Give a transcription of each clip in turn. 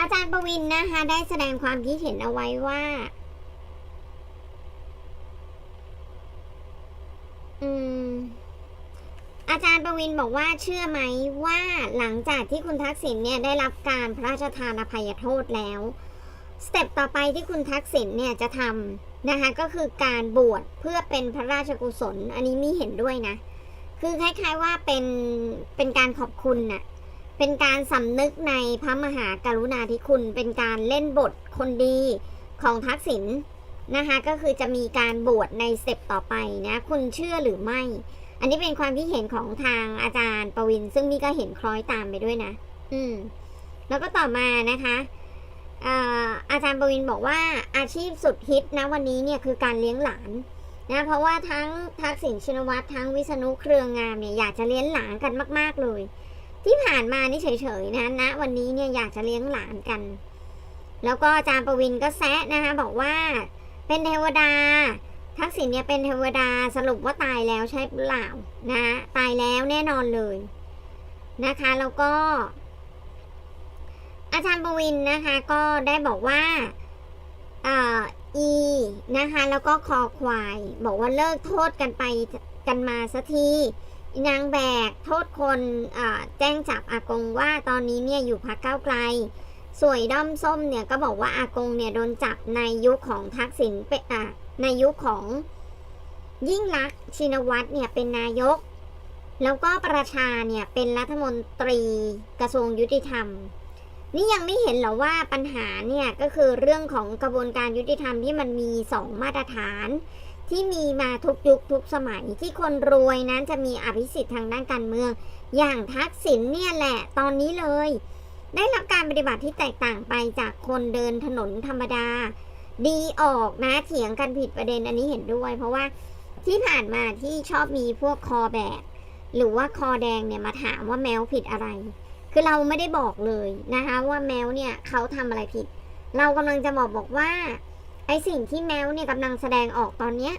อาจารย์ประวินนะคะ ได้แสดงความคิดเห็นเอาไว้ว่า อืม อาจารย์ประวินบอกว่าเชื่อไหมว่าหลังจากที่คุณทักษิณเนี่ยได้รับการพระราชทานอภัยโทษแล้วสเต็ปต่อไปที่คุณทักษิณเนี่ยจะทำนะคะ ก็คือการบวชเพื่อเป็นพระราชกุศล อันนี้มีเห็นด้วยนะ คือคล้ายๆว่าเป็นเป็นการขอบคุณน่ะ เป็นการสำนึกในพระมหากรุณาธิคุณ เป็นการเล่นบทคนดีของทักษิณนะคะก็คือจะมีการบวชในสเต็ปต่อไปนะคุณเชื่อหรือไม่ อันนี้เป็นความคิดเห็นของทางอาจารย์ประวิน ซึ่งมี่ก็เห็นคล้อยตามไปด้วยนะ อืม แล้วก็ต่อมานะคะเอ่อาจารย์ประวินบอกว่าอาชีพสุดฮิตนะวันนี้เนี่ยคือการเลี้ยงหลานนะเพราะว่าทั้งทักษิณชินวัตรทั้งวิษณุเครืองามเนี่ยอยากจะเลี้ยงหลานกันมาก ๆเลย ที่ผ่านมานี่เฉยๆนะณวันนี้เนี่ยอยากจะเลี้ยงหลานกัน แล้วก็อาจารย์ประวินก็แซะนะคะบอกว่าเป็นเทวดา ทักษิณเนี่ยเป็นเทวดาสรุปว่าตายแล้วใช่เปล่านะตายแล้วแน่นอนเลยนะคะแล้วก็ อาจารย์ประวินนะคะก็ได้บอกว่าเอ่ออีนะคะแล้วก็คอควาย บอกว่าเลิกโทษกันไปกันมาสักที นางแบกโทษคนแจ้งจับอากงว่าตอนนี้เนี่ยอยู่พักเก้าไกล สวยด้อมส้มเนี่ยก็บอกว่าอากงเนี่ยโดนจับในยุคของทักษิณเป็นอะในยุคของยิ่งลักชินวัตรเนี่ยเป็นนายก แล้วก็ประชาเนี่ยเป็นรัฐมนตรีกระทรวงยุติธรรม นี่ยังไม่เห็นหรอว่าปัญหาเนี่ยก็คือเรื่องของกระบวนการยุติธรรมที่มันมีสองมาตรฐาน ที่มีมาทุกยุคทุกสมัยที่คนรวยนั้นจะมีอภิสิทธิ์ทางด้านการเมือง อย่างทักษิณเนี่ยแหละตอนนี้เลย ได้รับการปฏิบัติที่แตกต่างไปจากคนเดินถนนธรรมดา ดีออกนะเถียงกันผิดประเด็นอันนี้เห็นด้วย เพราะว่าที่ผ่านมาที่ชอบมีพวกคอแบกหรือว่าคอแดงเนี่ยมาถามว่าแมวผิดอะไร คือเราไม่ได้บอกเลยนะคะ ว่าแมวเนี่ยเขาทำอะไรผิด เรากำลังจะบอกบอกว่า ไอสิ่งที่แมวเนี่ยกำลังแสดงออกตอนเนี้ย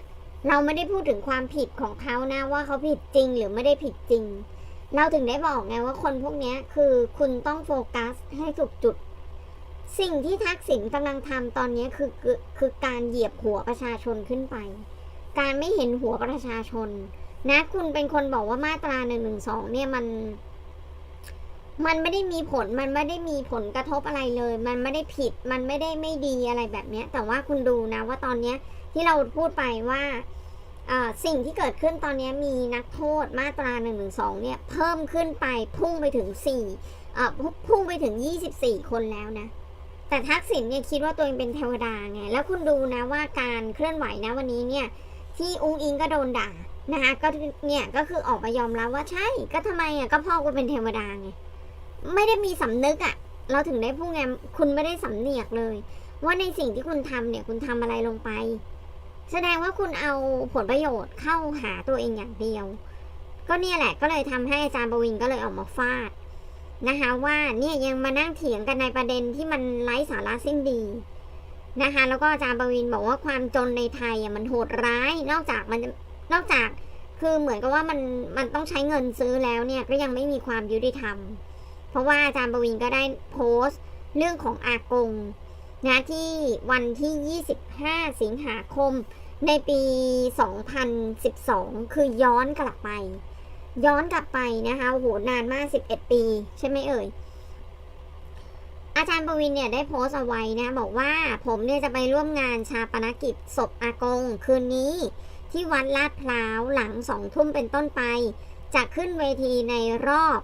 เราไม่ได้พูดถึงความผิดของเขานะว่าเขาผิดจริงหรือไม่ได้ผิดจริง เราถึงได้บอกไงว่าคนพวกนี้คือคุณต้องโฟกัสให้ถูกจุด สิ่งที่ทักษิณกำลังทำตอนนี้คือคือคือการเหยียบหัวประชาชนขึ้นไป การไม่เห็นหัวประชาชน นะคุณเป็นคนบอกว่ามาตราหนึ่งหนึ่งสองเนี่ยมัน มันไม่ได้มีผลมันไม่ได้มีผลกระทบอะไรเลย มันไม่ได้ผิดมันไม่ได้ไม่ดีอะไรแบบเนี้ย แต่ว่าคุณดูนะว่าตอนเนี้ยที่เราพูดไปว่าสิ่งที่เกิดขึ้นตอนนี้มีนักโทษมาตราหนึ่งหนึ่งสองเนี่ยเพิ่มขึ้นไปพุ่งไปถึงสี่พุ่งไปถึงยี่สิบสี่คนแล้วนะ แต่ทักษิณเนี่ยคิดว่าตัวเองเป็นเทวดาไง แล้วคุณดูนะว่าการเคลื่อนไหวนะวันนี้เนี่ยที่อุ้งอิงก็โดนด่านะคะก็เนี่ยก็คือออกมายอมรับว่าใช่ก็ทำไมอะก็พ่อกูเป็นเทวดาไง ไม่ได้มีสำนึกอะ เราถึงได้พูดไงคุณไม่ได้สำเนียกเลย ว่าในสิ่งที่คุณทำเนี่ย คุณทำอะไรลงไป แสดงว่าคุณเอาผลประโยชน์เข้าหาตัวเองอย่างเดียว ก็เนี่ยแหละ ก็เลยทำให้อาจารย์ปวินก็เลยออกมาฟาดนะคะว่าเนี่ยยังมานั่งเถียงกันในประเด็นที่มันไร้สาระสิ้นดีนะคะแล้วก็อาจารย์ปวินบอกว่าความจนในไทยอะมันโหดร้าย นอกจากมันนอกจากคือเหมือนกับว่ามันมันต้องใช้เงินซื้อแล้วเนี่ยก็ยังไม่มีความยุติธรรม ราะว่าอาจารย์ประวินก็ได้โพสต์เรื่องของอากงนะที่วันที่ 25 สิงหาคม ในปี 2012 คือย้อนกลับไป ย้อนกลับไปนะคะโอ้โหนานมาก 11 ปี ใช่ไหมเอ่ย อาจารย์ประวินเนี่ยได้โพสต์เอาไว้นะบอกว่าผมเนี่ยจะไปร่วมงานชาปนกิจศพอากง คืนนี้ที่วัดลาดพร้าวหลังสองทุ่มเป็นต้นไป จะขึ้นเวทีในรอบ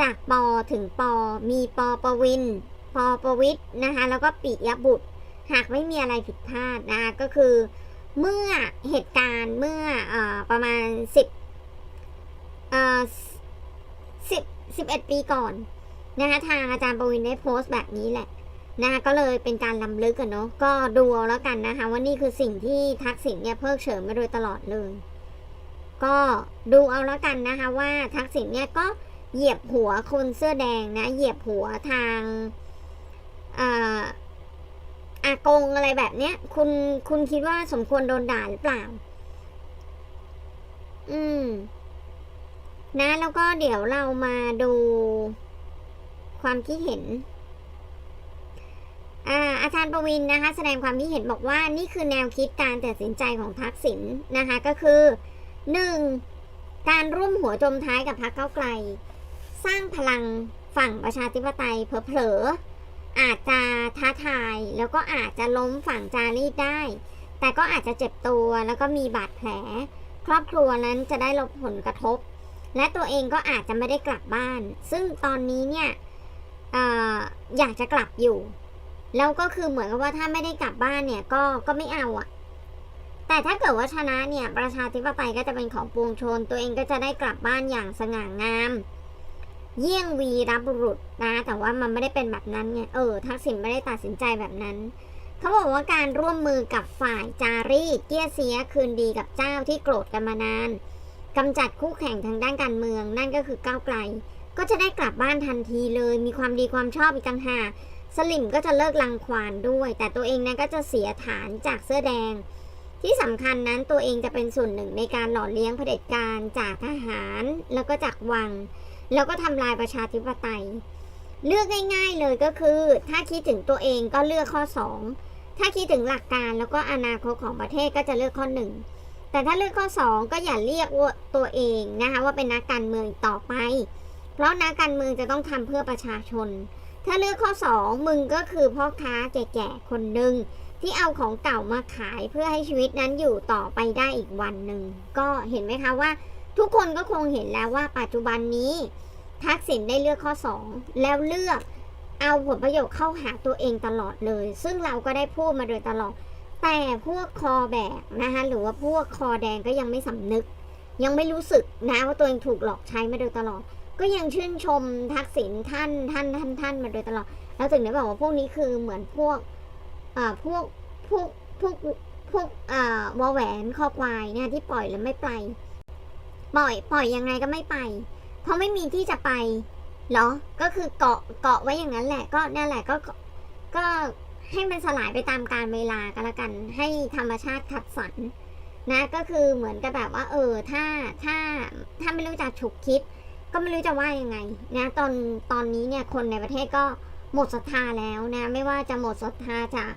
จากปอถึงปอ มีปอประวิน ปอประวิทย์นะคะ แล้วก็ปิยบุตร หากไม่มีอะไรผิดพลาดนะคะก็คือเมื่อเหตุการณ์เมื่ออประมาณสิบเอ่อสิบสิบเอ็ดปีก่อนนะคะทางอาจารย์ประวินได้โพสต์แบบนี้แหละนะคะก็เลยเป็นการล้ำลึกกันเนาะก็ดูเอาแล้วกันนะคะว่านี่คือสิ่งที่ทักษิณเนี่ยเพิกเฉยมาโดยตลอดเลย ก็ดูเอาแล้วกันนะคะว่าทักษิณเนี่ยก็ เหยียบหัวคนเสื้อแดงนะ เหยียบหัวทางอากงอะไรแบบเนี้ย คุณคุณคิดว่าสมควรโดนด่าหรือเปล่า อืม นะ แล้วก็เดี๋ยวเรามาดูความคิดเห็นอาอาจารย์ประวินนะคะ แสดงความคิดเห็นบอกว่านี่คือแนวคิดการตัดสินใจของทักษิณนะคะ ก็คือ 1. การร่วมหัวจมท้ายกับพรรคเก้าไกล สร้างพลังฝั่งประชาธิปไตยเผลอๆอาจจะท้าทายแล้วก็อาจจะล้มฝั่งจารีตได้ แต่ก็อาจจะเจ็บตัวแล้วก็มีบาดแผล ครอบครัวนั้นจะได้รับผลกระทบ และตัวเองก็อาจจะไม่ได้กลับบ้าน ซึ่งตอนนี้เนี่ยอออยากจะกลับอยู่ แล้วก็คือเหมือนกับว่าถ้าไม่ได้กลับบ้านเนี่ยก็ก็ไม่เอาอะแต่ถ้าเกิดว่าชนะเนี่ยประชาธิปไตยก็จะเป็นของปวงชน ตัวเองก็จะได้กลับบ้านอย่างสง่างาม เยี่ยงวีรบุรุษนะ แต่ว่ามันไม่ได้เป็นแบบนั้นไงเออ ทักษิณไม่ได้ตัดสินใจแบบนั้น เขาบอกว่าการร่วมมือกับฝ่ายจารีตเกี้ยเสียคืนดีกับเจ้าที่โกรธกันมานานกำจัดคู่แข่งทางด้านการเมือง นั่นก็คือก้าวไกล ก็จะได้กลับบ้านทันทีเลย มีความดีความชอบอีกต่างหากสลิมก็จะเลิกลังควานด้วย แต่ตัวเองนั้นก็จะเสียฐานจากเสื้อแดง ที่สำคัญนั้นตัวเองจะเป็นส่วนหนึ่งในการหล่อเลี้ยงเผด็จการจากทหาร แล้วก็จากวัง แล้วก็ทำลายประชาธิปไตย เลือกง่ายๆเลยก็คือ ถ้าคิดถึงตัวเองก็เลือกข้อ 2 ถ้าคิดถึงหลักการแล้วก็อนาคตของประเทศก็จะเลือกข้อ 1 แต่ถ้าเลือกข้อ 2 ก็อย่าเรียกตัวเองนะคะว่าเป็นนักการเมืองต่อไป เพราะนักการเมืองจะต้องทำเพื่อประชาชน ถ้าเลือกข้อ 2 มึงก็คือพ่อค้าแก่ๆคนหนึ่งที่เอาของเก่ามาขายเพื่อให้ชีวิตนั้นอยู่ต่อไปได้อีกวันหนึ่งก็เห็นไหมคะว่า ทุกคนก็คงเห็นแล้วว่าปัจจุบันนี้ทักษิณได้เลือกข้อ 2 แล้วเลือกเอาผลประโยชน์เข้าหาตัวเองตลอดเลย ซึ่งเราก็ได้พูดมาโดยตลอด แต่พวกคอแบกนะคะหรือว่าพวกคอแดงก็ยังไม่สำนึก ยังไม่รู้สึกนะว่าตัวเองถูกหลอกใช้มาโดยตลอด ก็ยังชื่นชมทักษิณท่านท่านท่านท่านมาโดยตลอดแล้วถึงได้บอกว่าพวกนี้คือเหมือนพวกอ่าพวกพวกพวกพวกอ่าวอแหวนคอควายเนี่ยที่ปล่อยแล้วไม่ไป ปล่อย ปล่อยยังไงก็ไม่ไป เพราะไม่มีที่จะไปเหรอ ก็คือเกาะเกาะไว้อย่างนั้นแหละ ก็นั่นแหละก็ก็ให้มันสลายไปตามการเวลาก็แล้วกัน ให้ธรรมชาติคัดสรรนะก็คือเหมือนกับแบบว่า เออถ้าถ้าถ้าไม่รู้จักฉุกคิด ก็ไม่รู้จะว่ายังไงนะตอนตอนนี้เนี่ยคนในประเทศก็หมดศรัทธาแล้วนะ ไม่ว่าจะหมดศรัทธาจาก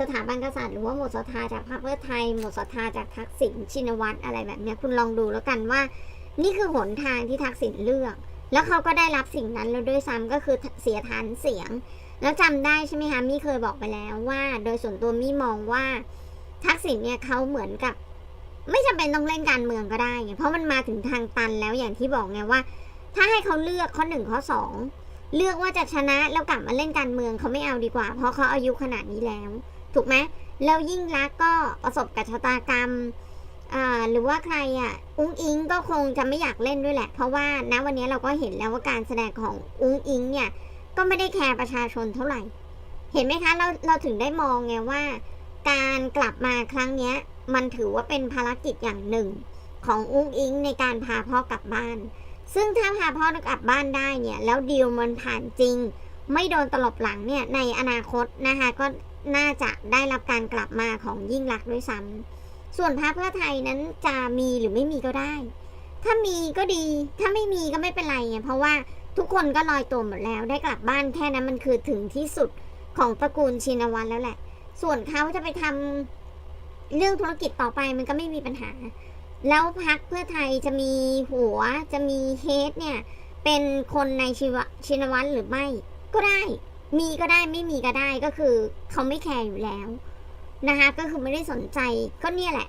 สถาบันกษัตริย์หรือว่าหมดศรัทธาจากพรรคเพื่อไทย หมดศรัทธาจากทักษิณชินวัตรอะไรแบบนี้คุณลองดูแล้วกันว่า นี่คือหนทางที่ทักษิณเลือก แล้วเขาก็ได้รับสิ่งนั้นแล้วด้วยซ้ำก็คือเสียฐานเสียง แล้วจำได้ใช่ไหมคะมี่เคยบอกไปแล้วว่า โดยส่วนตัวมี่มองว่า ทักษิณเนี่ยเขาเหมือนกับ ไม่จำเป็นต้องเล่นการเมืองก็ได้ไงเพราะมันมาถึงทางตันแล้วอย่างที่บอกไงว่า ถ้าให้เขาเลือกข้อหนึ่งข้อสองเลือกว่าจะชนะแล้วกลับมาเล่นการเมืองเขาไม่เอาดีกว่า เพราะเขาอายุขนาดนี้แล้ว ถูกไหมแล้วยิ่งรักก็ประสบกับชะตากรรมหรือว่าใครอะอุ้งอิงก็คงจะไม่อยากเล่นด้วยแหละ เพราะว่าณวันนี้เราก็เห็นแล้วว่าการแสดงของอุ้งอิงเนี่ยก็ไม่ได้แคร์ประชาชนเท่าไหร่ เห็นไหมคะเราเราถึงได้มองไงว่า การกลับมาครั้งเนี้ยมันถือว่าเป็นภารกิจอย่างหนึ่ง ของอุ้งอิงในการพาพ่อกลับบ้าน ซึ่งถ้าพาพ่อกลับบ้านได้เนี่ยแล้วดีลมันผ่านจริง ไม่โดนตลบหลังเนี่ยในอนาคตนะคะก็ น่าจะได้รับการกลับมาของยิ่งรักษณ์ด้วยซ้ำส่วนพรรคเพื่อไทยนั้นจะมีหรือไม่มีก็ได้ ถ้ามีก็ดี ถ้าไม่มีก็ไม่เป็นไรไงเพราะว่าทุกคนก็ลอยตัวหมดแล้ว ได้กลับบ้านแค่นั้นมันคือถึงที่สุดของตระกูลชินวัตรแล้วแหละ ส่วนเขาจะไปทำเรื่องธุรกิจต่อไปมันก็ไม่มีปัญหา แล้วพรรคเพื่อไทยจะมีหัวจะมีเฮดเนี่ย เป็นคนในชีวะชินวัตรหรือไม่ก็ได้ มีก็ได้ไม่มีก็ได้ก็คือเขาไม่แคร์อยู่แล้วนะคะก็คือไม่ได้สนใจก็เนี่ยแหละ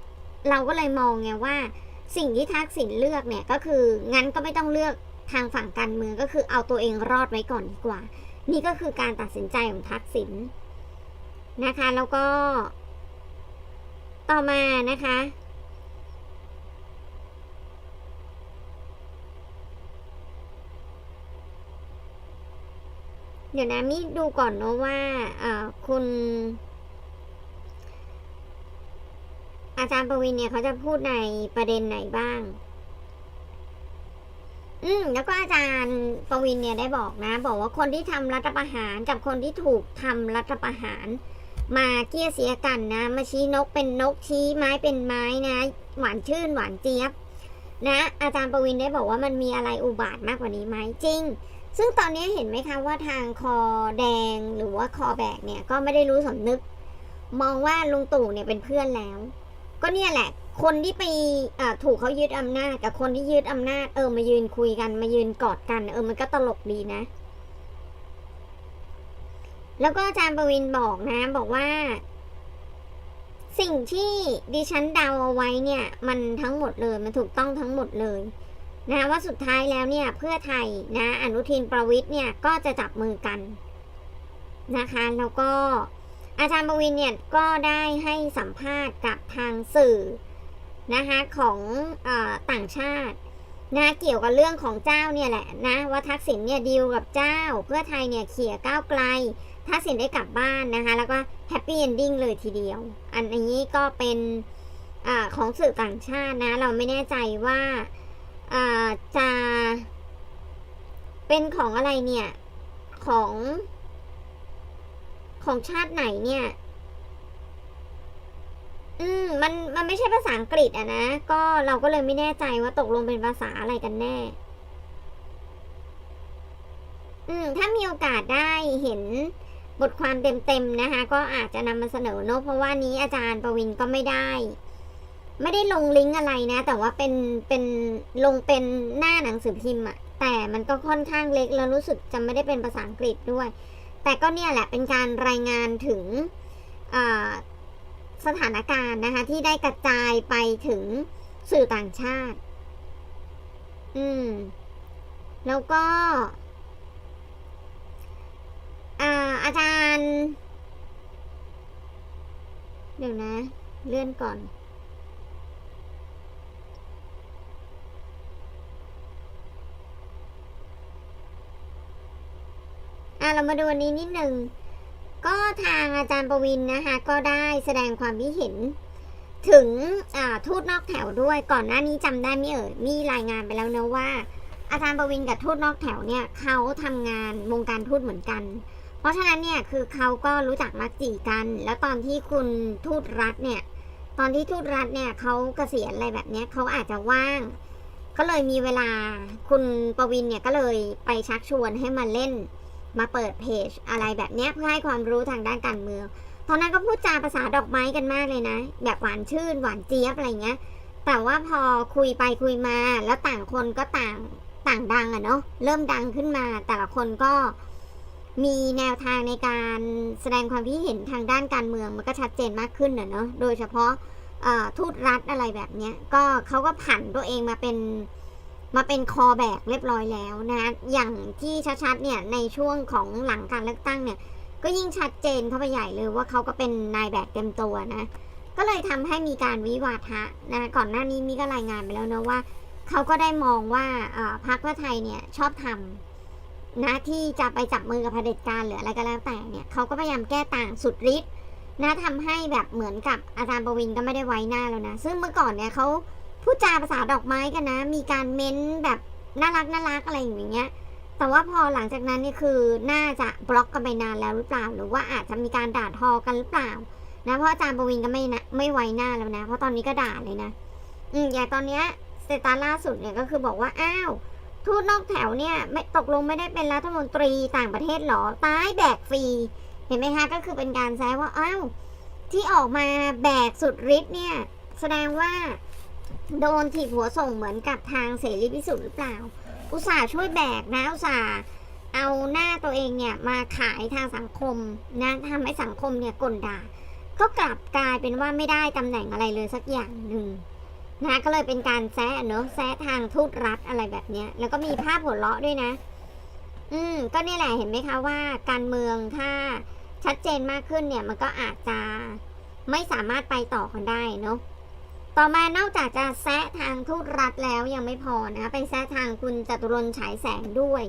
เราก็เลยมองไงว่า สิ่งที่ทักษิณเลือกเนี่ยก็คืองั้นก็ไม่ต้องเลือกทางฝั่งการเมืองก็คือเอาตัวเองรอดไว้ก่อนดีกว่า นี่ก็คือการตัดสินใจของทักษิณนะคะแล้วก็ ต่อมานะคะ เดี๋ยวนะมิดูก่อนเนอะว่าคุณ อาจารย์ประวินเนี่ยเขาจะพูดในประเด็นไหนบ้าง อืมแล้วก็อาจารย์ประวินเนี่ยได้บอกนะ บอกว่าคนที่ทำรัฐประหารกับคนที่ถูกทำรัฐประหาร มาเกี้ยเสียกันนะ มาชี้นกเป็นนกชี้ไม้เป็นไม้นะ หวานชื่นหวานเจี๊ยบ นะ อาจารย์ประวินได้บอกว่ามันมีอะไรอุบาทมากกว่านี้ไหมจริง ซึ่งตอนนี้เห็นไหมคะว่าทางคอแดงหรือว่าคอแบกเนี่ยก็ไม่ได้รู้สำนึก มองว่าลุงตู่เนี่ยเป็นเพื่อนแล้ว ก็เนี่ยแหละ คนที่ไปถูกเขายึดอำนาจ กับคนที่ยึดอำนาจเออมายืนคุยกันมายืนกอดกัน เออมันก็ตลกดีนะ แล้วก็อาจารย์ประวินบอกนะ บอกว่า สิ่งที่ดิฉันเดาเอาไว้เนี่ย มันทั้งหมดเลยมันถูกต้องทั้งหมดเลย นะว่าสุดท้ายแล้วเนี่ยเพื่อไทยนะอนุทินประวิทย์เนี่ยก็จะจับมือกันนะคะแล้วก็อาจารย์ประวินเนี่ยก็ได้ให้สัมภาษณ์กับทางสื่อนะคะของออต่างชาตินะเกี่ยวกับเรื่องของเจ้าเนี่ยแหละนะว่าทักษิณเนี่ยดีลกับเจ้า เพื่อไทยเนี่ยเขี่ยก้าวไกล ทักษิณได้กลับบ้านนะคะแล้วก็แฮปปี้เอนดิ้งเลยทีเดียว อันนี้ก็เป็นอของสื่อต่างชาตินะเราไม่แน่ใจว่า จะเป็นของอะไรเนี่ย ของ ของชาติไหนเนี่ย อืม มัน มันไม่ใช่ภาษาอังกฤษอะนะ ก็เราก็เลยไม่แน่ใจว่าตกลงเป็นภาษาอะไรกันแน่ อืม ถ้ามีโอกาสได้เห็นบทความเต็มๆนะคะ ก็อาจจะนำมาเสนอเนอะเพราะว่านี้อาจารย์ประวินก็ไม่ได้ ไม่ได้ลงลิงก์อะไรนะ แต่ว่าเป็นเป็นลงเป็นหน้าหนังสือพิมพ์อะแต่มันก็ค่อนข้างเล็กแล้วรู้สึกจะไม่ได้เป็นภาษาอังกฤษด้วย แต่ก็เนี่ยแหละเป็นการรายงานถึงสถานการณ์นะคะ ที่ได้กระจายไปถึงสื่อต่างชาติ อืม แล้วก็อาอาจารย์ เดี๋ยวนะ เลื่อนก่อน อะเรามาดูอันนี้นิดนึงก็ทางอาจารย์ประวินนะคะ ก็ได้แสดงความคิดเห็น ถึงทูตนอกแถวด้วยก่อนหน้านี้จำได้ไหมเอ่ยมีรายงานไปแล้วนะว่า อาจารย์ประวินกับทูตนอกแถวเนี่ยเขาทำงานวงการทูตเหมือนกัน เพราะฉะนั้นเนี่ยคือเขาก็รู้จักมักจีกัน แล้วตอนที่คุณทูตรัฐเนี่ยตอนที่ทูตรัฐเนี่ยเขาเกษียณอะไรแบบนี้เขาอาจจะว่างก็เลยมีเวลาคุณประวินเนี่ยก็เลยไปชักชวนให้มาเล่น มาเปิดเพจอะไรแบบเนี้ยเพื่อให้ความรู้ทางด้านการเมืองตอนนั้นก็พูดจาภาษาดอกไม้กันมากเลยนะ แบบหวานชื่นหวานเจี๊ยบอะไรเงี้ย แต่ว่าพอคุยไปคุยมาแล้วต่างคนก็ต่างต่างดังอะเนาะเริ่มดังขึ้นมา แต่ละคนก็มีแนวทางในการแสดงความคิดเห็นทางด้านการเมืองมันก็ชัดเจนมากขึ้นอะเนาะโดยเฉพาะเอ่อทูตรัฐอะไรแบบเนี้ยก็เขาก็ผันตัวเองมาเป็น มาเป็นคอแบกเรียบร้อยแล้วนะ อย่างที่ชัดๆเนี่ยในช่วงของหลังการเลือกตั้งเนี่ย ก็ยิ่งชัดเจนเข้าไปใหญ่เลยว่าเขาก็เป็นนายแบกเต็มตัวนะ ก็เลยทำให้มีการวิวาทะนะก่อนหน้านี้มีก็รายงานไปแล้วนะว่า เขาก็ได้มองว่าพรรคเพื่อไทยเนี่ยชอบทำนะที่จะไปจับมือกับเผด็จการหรืออะไรก็แล้วแต่เนี่ยเขาก็พยายามแก้ต่างสุดฤทธิ์นะทำให้แบบเหมือนกับอาจารย์ประวินก็ไม่ได้ไว้หน้าแล้วนะ ซึ่งเมื่อก่อนเนี่ยเขา พูดจาภาษาดอกไม้กันนะ มีการเม้นแบบน่ารักน่ารักอะไรอย่างเงี้ย แต่ว่าพอหลังจากนั้นนี่คือน่าจะบล็อกกันไปนานแล้วหรือเปล่า หรือว่าอาจจะมีการด่าทอกันหรือเปล่า นะเพราะอาจารย์ปวินก็ไม่นะไม่ไว้หน้าแล้วนะ เพราะตอนนี้ก็ด่าเลยนะ อืมอย่างตอนเนี้ยสเตตัสล่าสุดเนี่ยก็คือบอกว่าอ้าวทูตนอกแถวเนี่ยไม่ตกลงไม่ได้เป็นรัฐมนตรีต่างประเทศหรอตายแบกฟรี เห็นไหมคะก็คือเป็นการแซวว่าอ้าวที่ออกมาแบกสุดฤทธิ์เนี่ย แสดงว่า โดนถีบหัวส่งเหมือนกับทางเสรีพิสุทธิ์หรือเปล่า อุตส่าห์ช่วยแบกนะอุตส่าห์เอาหน้าตัวเองเนี่ยมาขายทางสังคมนะทำให้สังคมเนี่ยกลด่า ก็กลับกลายเป็นว่าไม่ได้ตำแหน่งอะไรเลยสักอย่างหนึ่งนะก็เลยเป็นการแซะเนอะแซะทางทูตรัฐอะไรแบบเนี้ย แล้วก็มีภาพหัวเราะด้วยนะ อืม ก็เนี่ยแหละเห็นไหมคะว่า การเมืองถ้าชัดเจนมากขึ้นเนี่ย มันก็อาจจะไม่สามารถไปต่อกันได้เนอะ ต่อมานอกจากจะแซะทางทูตรัฐแล้วยังไม่พอนะไปแซะทางคุณจตุรนฉายแสงด้วย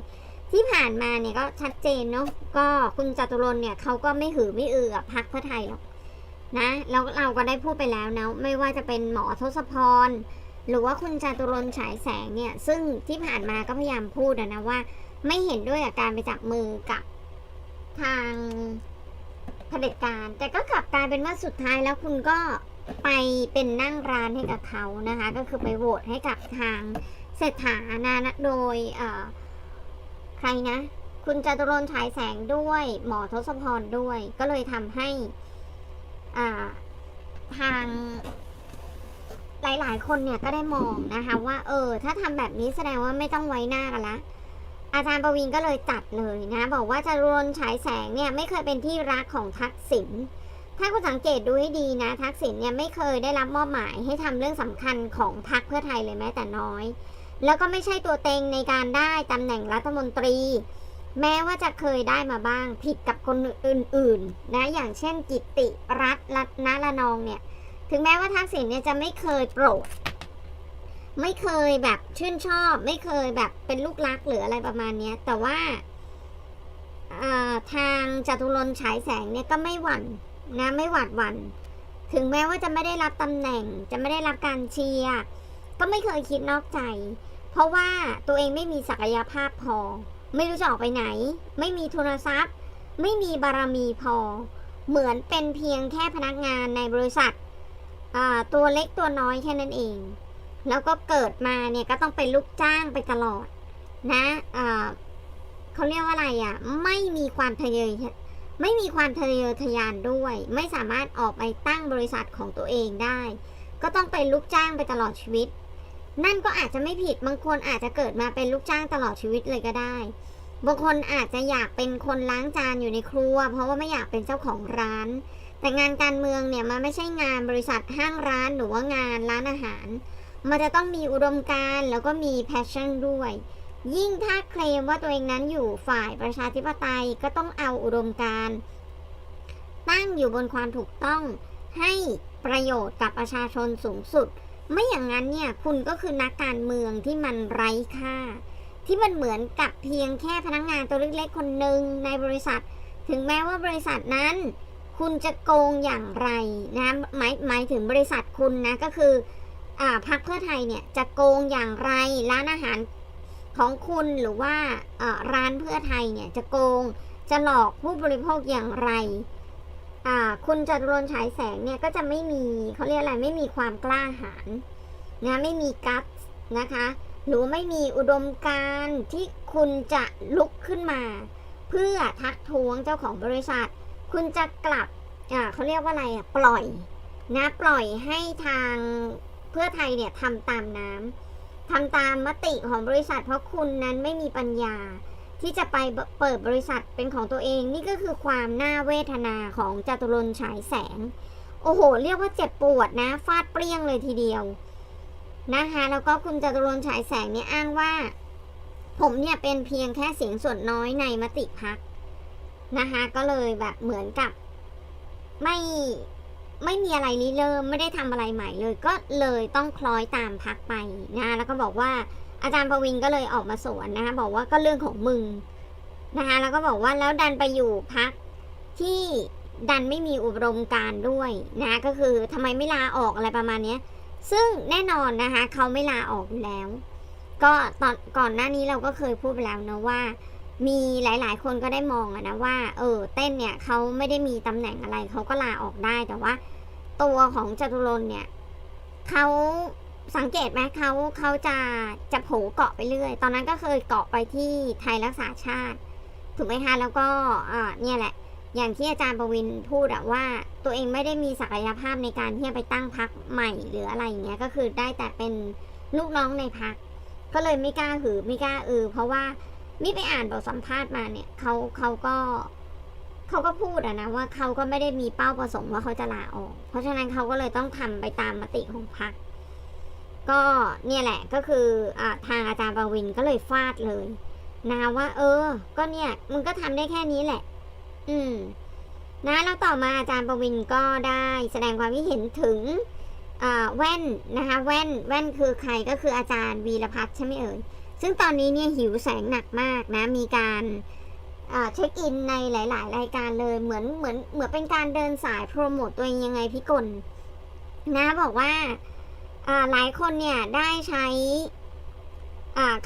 ที่ผ่านมาเนี่ยก็ชัดเจนเนาะก็คุณจตุรนเนี่ยเขาก็ไม่หือไม่อือกับพรรคเพื่อไทยหรอกนะแล้วเราก็ได้พูดไปแล้วนะไม่ว่าจะเป็นหมอทศพร หรือว่าคุณจตุรนฉายแสงเนี่ย ซึ่งที่ผ่านมาก็พยายามพูดนะว่า ไม่เห็นด้วยกับการไปจับมือกับทางเผด็จการ แต่ก็กลับกลายเป็นว่าสุดท้ายแล้วคุณก็ ไปเป็นนั่งร้านให้กับเขานะคะ ก็คือไปโหวตให้กับทางเศรษฐานะโดยใครนะ คุณจตุรนฉายแสงด้วย หมอทศพรด้วย ก็เลยทำให้ทางหลายๆ คนเนี่ยก็ได้มองนะคะ ว่าเออ ถ้าทำแบบนี้แสดงว่าไม่ต้องไว้หน้ากันละอาจารย์ประวินก็เลยจัดเลยนะ บอกว่าจตุรนฉายแสงเนี่ยไม่เคยเป็นที่รักของทักษิณ ถ้าคุณสังเกตดูให้ดีนะทักษิณเนี่ยไม่เคยได้รับมอบหมายให้ทำเรื่องสำคัญของพรรคเพื่อไทยเลยแม้แต่น้อย แล้วก็ไม่ใช่ตัวเต็งในการได้ตำแหน่งรัฐมนตรี แม้ว่าจะเคยได้มาบ้างผิดกับคนอื่นๆนะอย่างเช่นกิติรัตน์รัตนละนองเนี่ยถึงแม้ว่าทักษิณเนี่ยจะไม่เคยโปรด ไม่เคยแบบชื่นชอบ ไม่เคยแบบเป็นลูกรักหรืออะไรประมาณนี้แต่ว่าทางจตุรนฉายแสงเนี่ยก็ไม่หวั่น นะไม่หวาดหวั่นถึงแม้ว่าจะไม่ได้รับตำแหน่ง จะไม่ได้รับการเชียร์ก็ไม่เคยคิดนอกใจ เพราะว่าตัวเองไม่มีศักยภาพพอ ไม่รู้จะออกไปไหน ไม่มีทุนทรัพย์ ไม่มีบารมีพอ เหมือนเป็นเพียงแค่พนักงานในบริษัทตัวเล็กตัวน้อยแค่นั้นเอง แล้วก็เกิดมาเนี่ยก็ต้องเป็นลูกจ้างไปตลอด นะอ่าเขาเรียกว่าอะไรอะ่ะ ไม่มีความทะเยอ ไม่มีความทะเยอทะยานด้วย ไม่สามารถออกไปตั้งบริษัทของตัวเองได้ ก็ต้องเป็นลูกจ้างไปตลอดชีวิต นั่นก็อาจจะไม่ผิดบางคนอาจจะเกิดมาเป็นลูกจ้างตลอดชีวิตเลยก็ได้บางคนอาจจะอยากเป็นคนล้างจานอยู่ในครัว เพราะว่าไม่อยากเป็นเจ้าของร้าน แต่งานการเมืองเนี่ยมันไม่ใช่งานบริษัทห้างร้านหรือว่างานร้านอาหาร มันจะต้องมีอุดมการณ์แล้วก็มีแพชชั่นด้วย ยิ่งถ้าเคลมว่าตัวเองนั้นอยู่ฝ่ายประชาธิปไตยก็ต้องเอาอุดมการณ์ตั้งอยู่บนความถูกต้องให้ประโยชน์กับประชาชนสูงสุด ไม่อย่างนั้นเนี่ยคุณก็คือนักการเมืองที่มันไร้ค่า ที่มันเหมือนกับเพียงแค่พนักงานตัวเล็กๆคนหนึ่งในบริษัท ถึงแม้ว่าบริษัทนั้น คุณจะโกงอย่างไรนะหมายหมายถึงบริษัทคุณนะก็คืออพรรคเพื่อไทยเนี่ยจะโกงอย่างไรร้านอาหาร ของคุณหรือว่าร้านเพื่อไทยเนี่ยจะโกงจะหลอกผู้บริโภคอย่างไร คุณจตุรนฉายแสงเนี่ยก็จะไม่มีเขาเรียกอะไรไม่มีความกล้าหาญนะไม่มีกัตนะคะ หรือไม่มีอุดมการณ์ที่คุณจะลุกขึ้นมา เพื่อทักท้วงเจ้าของบริษัท คุณจะกลับเขาเรียกว่าอะไรอะปล่อยนะปล่อยให้ทางเพื่อไทยเนี่ยทำตามน้ำ ทำตามมติของบริษัท เพราะคุณนั้นไม่มีปัญญา ที่จะไปเปิดบริษัทเป็นของตัวเอง นี่ก็คือความน่าเวทนาของจตุรนฉายแสง โอ้โห เรียกว่าเจ็บปวดนะ ฟาดเปรี้ยงเลยทีเดียวนะคะแล้วก็คุณจตุรนฉายแสงเนี่ยอ้างว่า ผมเนี่ยเป็นเพียงแค่เสียงส่วนน้อยในมติพักนะคะก็เลยแบบเหมือนกับ ไม่ ไม่มีอะไรริเริ่มไม่ได้ทำอะไรใหม่เลย ก็เลยต้องคล้อยตามพักไปนะแล้วก็บอกว่าอาจารย์ประวินก็เลยออกมาสวนนะคะบอกว่าก็เรื่องของมึงนะคะแล้วก็บอกว่าแล้วดันไปอยู่พักที่ดันไม่มีอุดมการด้วยนะก็คือทำไมไม่ลาออกอะไรประมาณเนี้ยซึ่งแน่นอนนะคะเขาไม่ลาออกอยู่แล้ว ก็ตอนก่อนหน้านี้เราก็เคยพูดไปแล้วนะว่า มีหลายๆ คนก็ได้มองอะนะว่า เออเต้นเนี่ยเขาไม่ได้มีตำแหน่งอะไรเขาก็ลาออกได้แต่ว่า ตัวของจตุรนเนี่ยเขาสังเกตไหมเขาเขาจะจะโผเกาะไปเรื่อย ตอนนั้นก็เคยเกาะไปที่ไทยรักษาชาติ ถูกไหมคะแล้วก็อ่าเนี่ยแหละ อย่างที่อาจารย์ประวินพูดอะว่า ตัวเองไม่ได้มีศักยภาพในการที่จะไปตั้งพักใหม่หรืออะไรอย่างเงี้ยก็คือได้แต่เป็นลูกน้องในพักก็เลยไม่กล้าหือไม่กล้าอือเพราะว่า มิไปอ่านบทสัมภาษณ์มาเนี่ยเขาเขาก็เขาก็พูดอะนะว่าเขาก็ไม่ได้มีเป้าประสงค์ว่าเขาจะลาออก เพราะฉะนั้นเขาก็เลยต้องทำไปตามมติของพักก็เนี่ยแหละก็คืออทางอาจารย์ประวินก็เลยฟาดเลยนะว่าเออ ก็เนี่ยมึงก็ทำได้แค่นี้แหละ อืม นะแล้วต่อมาอาจารย์ประวินก็ได้แสดงความคิดเห็นถึงแว่นนะคะ แว่นแว่นคือใครก็คืออาจารย์วีรพัฒน์ใช่ไหมเอ่ย ซึ่งตอนนี้เนี่ยหิวแสงหนักมากนะ มีการเช็คอินในหลาย ๆ รายการเลย เหมือนเหมือนเหมือนเป็นการเดินสายโปรโมตตัวเองยังไงพี่กลนะบอกว่าหลายคนเนี่ยได้ใช้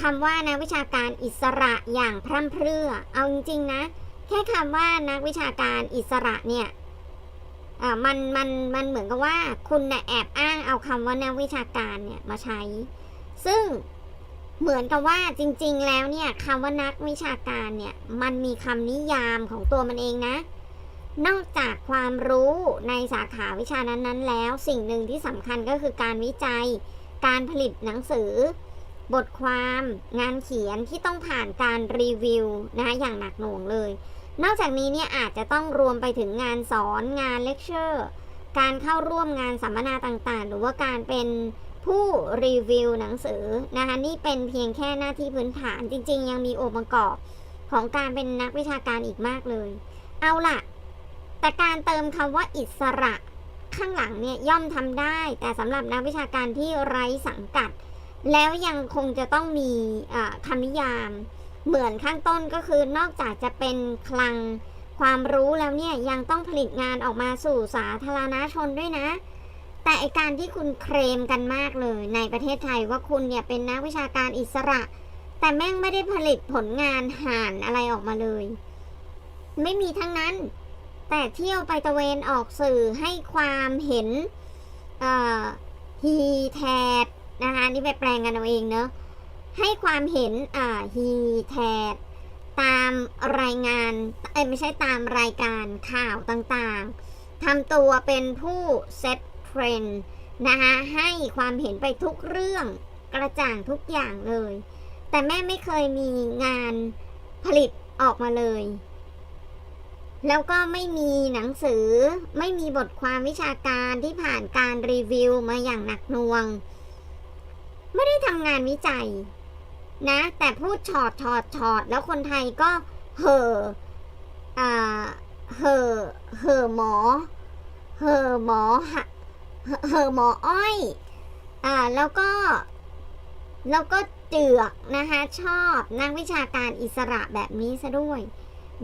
คำว่านักวิชาการอิสระอย่างพร่ำเพรื่อ เอาจริง ๆ นะ แค่คำว่านักวิชาการอิสระเนี่ยมันมันมันเหมือนกับว่าคุณน่ะแอบอ้างเอาคำว่านักวิชาการเนี่ยมาใช้ ซึ่ง เหมือนกับว่าจริงๆ แล้วเนี่ยคำว่านักวิชาการเนี่ยมันมีคำนิยามของตัวมันเองนะ นอกจากความรู้ในสาขาวิชานั้นๆ แล้วสิ่งหนึ่งที่สำคัญก็คือการวิจัย การผลิตหนังสือ บทความงานเขียนที่ต้องผ่านการรีวิวนะคะอย่างหนักหน่วงเลย นอกจากนี้เนี่ยอาจจะต้องรวมไปถึงงานสอนงานเลคเชอร์ การเข้าร่วมงานสัมมนาต่างๆ หรือว่าการเป็น ผู้รีวิวหนังสือนะคะนี่เป็นเพียงแค่หน้าที่พื้นฐานจริง ๆ ยังมีองค์ประกอบของการเป็นนักวิชาการอีกมากเลย เอาล่ะ แต่การเติมคำว่าอิสระข้างหลังเนี่ยย่อมทำได้ แต่สำหรับนักวิชาการที่ไร้สังกัด แล้วยังคงจะต้องมีคำนิยาม เหมือนข้างต้นก็คือนอกจากจะเป็นคลังความรู้แล้วเนี่ยยังต้องผลิตงานออกมาสู่สาธารณชนด้วยนะ แต่ไอการที่คุณเคลมกันมากเลยในประเทศไทยว่าคุณเนี่ยเป็นนักวิชาการอิสระ แต่แม่งไม่ได้ผลิตผลงานห่านอะไรออกมาเลย ไม่มีทั้งนั้น แต่เที่ยวไปตะเวนออกสื่อให้ความเห็นฮีแทดนะคะนี่ไปแปลงกันเอาเองเนอะให้ความเห็นฮีแทดตามรายงานเอ้ไม่ใช่ตามรายการข่าวต่างๆทำตัวเป็นผู้เซต เทรนด์นะคะให้ความเห็นไปทุกเรื่องกระจ่างทุกอย่างเลย แต่แม่ไม่เคยมีงานผลิตออกมาเลย แล้วก็ไม่มีหนังสือ ไม่มีบทความวิชาการที่ผ่านการรีวิวมาอย่างหนักหน่วง ไม่ได้ทำงานวิจัยนะ แต่พูดชอดชอดชอดแล้วคนไทยก็เห่ออ่าเห่อเห่อหมอเห่อหมอหะ เห่ออหมออ้อย อ่า แล้วก็ แล้วก็เจือกนะคะ ชอบนักวิชาการอิสระแบบนี้ซะด้วย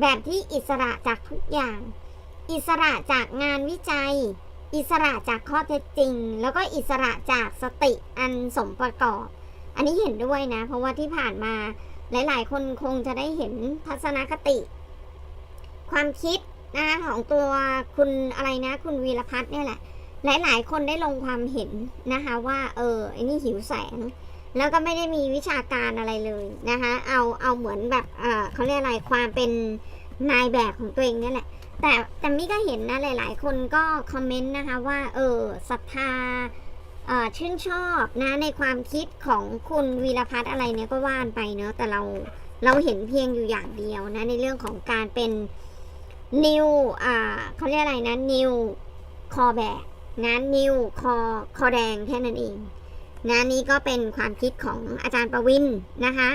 แบบที่อิสระจากทุกอย่าง อิสระจากงานวิจัย อิสระจากข้อเท็จจริง แล้วก็อิสระจากสติอันสมประกอบ อันนี้เห็นด้วยนะ เพราะว่าที่ผ่านมาหลาย ๆ คนคงจะได้เห็นทัศนคติ ความคิดนะคะของตัวคุณอะไรนะ คุณวีรพัฒน์เนี่ยแหละ หลายๆ คนได้ลงความเห็นนะคะว่าเออไอ้นี่หิวแสง แล้วก็ไม่ได้มีวิชาการอะไรเลยนะคะเอาเอาเหมือนแบบเออเขาเรียกอะไรความเป็นนายแบบของตัวเองนี่แหละแต่แต่มี่ก็เห็นนะหลาย ๆ คนก็คอมเมนต์นะคะว่าเออศรัทธาเออชื่นชอบนะในความคิดของคุณวีรพัฒน์อะไรเนี่ยก็ว่านไปเนาะแต่เราเราเห็นเพียงอยู่อย่างเดียวนะในเรื่องของการเป็นนิวอ่าเขาเรียกอะไรนะนิวคอแบก งานนิวคอคอแดงแค่นั้นเองนะนี่ก็เป็นความคิดของอาจารย์ประวินนะคะ